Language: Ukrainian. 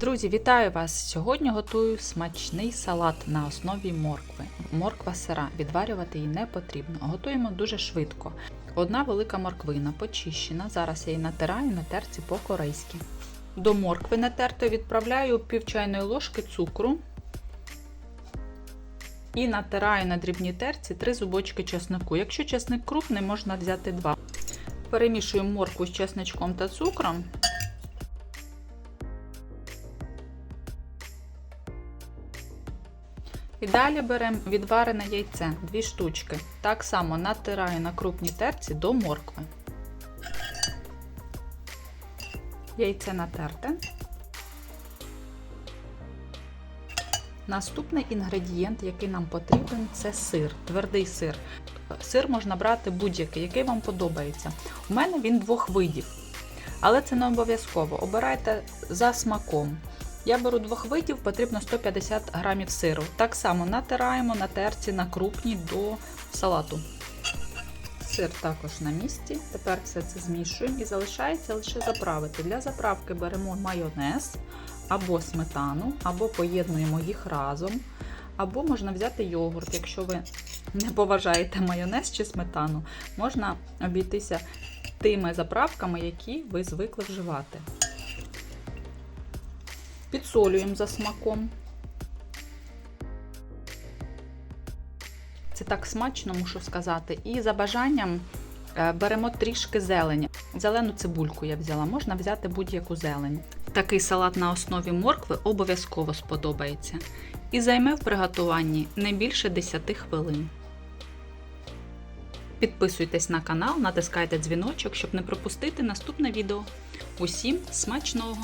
Друзі, вітаю вас! Сьогодні готую смачний салат на основі моркви. Морква сира, відварювати її не потрібно. Готуємо дуже швидко. Одна велика морквина почищена. Зараз я її натираю на терці по-корейськи. До моркви натертої відправляю пів чайної ложки цукру і натираю на дрібній терці 3 зубочки чеснику. Якщо чесник крупний, можна взяти 2. Перемішую моркву з чесничком та цукром. І далі беремо відварене яйце, 2 штучки. Так само натираю на крупній терці до моркви. Яйце натерте. Наступний інгредієнт, який нам потрібен, це сир, твердий сир. Сир можна брати будь-який, який вам подобається. У мене він двох видів, але це не обов'язково. Обирайте за смаком. Я беру двох видів, потрібно 150 грамів сиру. Так само натираємо на терці на крупній до салату. Сир також на місці. Тепер все це змішуємо і залишається лише заправити. Для заправки беремо майонез або сметану, або поєднуємо їх разом, або можна взяти йогурт. Якщо ви не поважаєте майонез чи сметану, можна обійтися тими заправками, які ви звикли вживати. Підсолюємо за смаком. Це так смачно, мушу сказати. І за бажанням беремо трішки зелені. Зелену цибульку я взяла, можна взяти будь-яку зелень. Такий салат на основі моркви обов'язково сподобається. І займе в приготуванні не більше 10 хвилин. Підписуйтесь на канал, натискайте дзвіночок, щоб не пропустити наступне відео. Усім смачного!